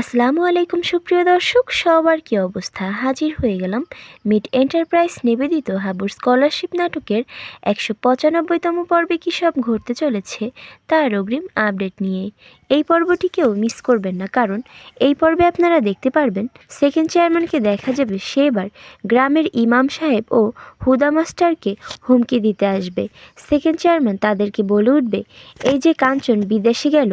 আসসালামু আলাইকুম সুপ্রিয় দর্শক, সবার কি অবস্থা? হাজির হয়ে গেলাম মিড এন্টারপ্রাইজ নিবেদিত হাবুর স্কলারশিপ নাটকের একশো পঁচানব্বইতম পর্বে কী সব ঘটতে চলেছে তার অগ্রিম আপডেট নিয়ে। এই পর্বটি কেউ মিস করবেন না, কারণ এই পর্বে আপনারা দেখতে পারবেন সেকেন্ড চেয়ারম্যানকে দেখা যাবে সে এবার গ্রামের ইমাম সাহেব ও হুদা মাস্টারকে হুমকি দিতে আসবে। সেকেন্ড চেয়ারম্যান তাদেরকে বলে উঠবে, এই যে কাঞ্চন বিদেশে গেল,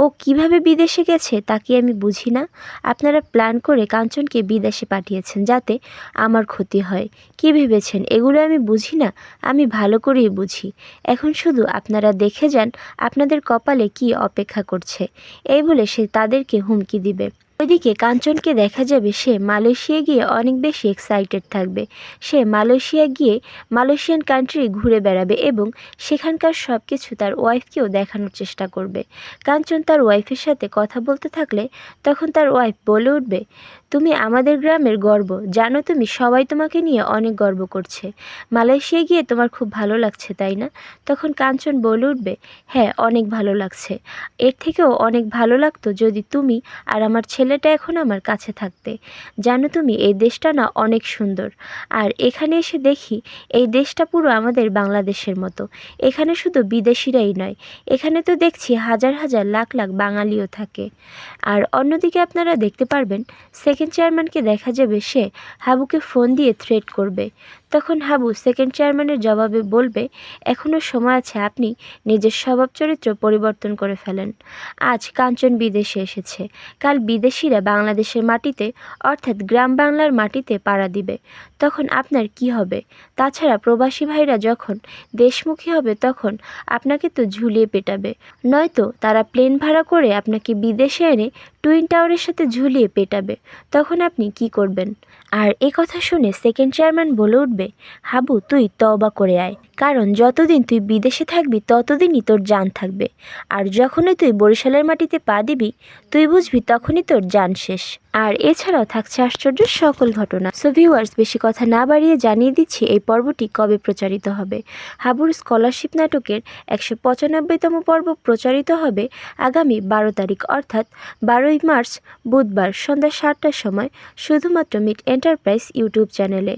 ও কীভাবে বিদেশে গেছে তাকে আমি বুঝি না। আপনারা প্ল্যান করে কাঞ্চনকে বিদেশে পাঠিয়েছেন যাতে আমার ক্ষতি হয়। কি ভেবেছেন? এগুলো আমি বুঝি না। আমি ভালো করেই বুঝি। এখন শুধু আপনারা দেখে যান আপনাদের কপালে কি অপেক্ষা করছে। এই বলে সে তাদেরকে হুমকি দিবে। ওইদিকে কাঞ্চনকে দেখা যাবে সে মালয়েশিয়া গিয়ে অনেক বেশি এক্সাইটেড থাকবে। সে মালয়েশিয়া গিয়ে মালয়েশিয়ান কান্ট্রি ঘুরে বেড়াবে এবং সেখানকার সব কিছু তার ওয়াইফকেও দেখানোর চেষ্টা করবে। কাঞ্চন তার ওয়াইফের সাথে কথা বলতে থাকলে তখন তার ওয়াইফ বলে উঠবে, তুমি আমাদের গ্রামের গর্ব, জানো তুমি সবাই তোমাকে নিয়ে অনেক গর্ব করছে। মালয়েশিয়া গিয়ে তোমার খুব ভালো লাগছে, তাই না? তখন কাঞ্চন বলে উঠবে হ্যাঁ অনেক ভালো লাগছে। এর থেকেও অনেক ভালো লাগতো যদি তুমি আর আমার ছেলেটা এখন আমার কাছে থাকতে। জানো তুমি, এই দেশটা না অনেক সুন্দর। আর এখানে এসে দেখি, এই দেশটা পুরো আমাদের বাংলাদেশের মতো। এখানে শুধু বিদেশিরাই নয়, এখানে তো দেখছি হাজার হাজার লাখ লাখ বাঙালিও থাকে। আর অন্যদিকে আপনারা দেখতে পারবেন সেকেন্ড চেয়ারম্যানকে দেখা যাবে সে হাবুকে ফোন দিয়ে থ্রেট করবে। তখন হাবু সেকেন্ড চেয়ারম্যানের জবাবে বলবে এখনও সময় আছে আপনি নিজের স্বভাব চরিত্র পরিবর্তন করে ফেলেন। আজ কাঞ্চন বিদেশে এসেছে। কাল বিদেশিরা বাংলাদেশের মাটিতে, অর্থাৎ গ্রাম বাংলার মাটিতে পাড়া দিবে। তখন আপনার কি হবে? তাছাড়া প্রবাসী ভাইরা যখন দেশমুখী হবে, তখন আপনাকে তো ঝুলিয়ে পেটাবে। নয়তো তারা প্লেন ভাড়া করে আপনাকে বিদেশে এনে টুইন টাওয়ারের সাথে ঝুলিয়ে পেটাবে, তখন আপনি কি করবেন? আর এ কথা শুনে সেকেন্ড চেয়ারম্যান বলে উঠবে, হাবু, তুই তবা করে আয়। কারণ যতদিন তুই বিদেশে থাকবি, ততদিনই তোর যান থাকবে। আর যখনই তুই বরিশালের মাটিতে পা দিবি, তুই বুঝবি তখনই তোর যান শেষ। আর এছাড়াও থাকছে আশ্চর্য সকল ঘটনা। সো ভিউয়ার্স বেশি কথা না বাড়িয়ে জানিয়ে দিচ্ছি এই পর্বটি কবে প্রচারিত হবে? হাবুর স্কলারশিপ নাটকের একশো পঁচানব্বইতম পর্ব প্রচারিত হবে আগামী বারো তারিখ, অর্থাৎ বারোই মার্চ বুধবার সন্ধ্যা সাতটার সময়, শুধুমাত্র মিট এন্টারপ্রাইজ ইউটিউব চ্যানেলে।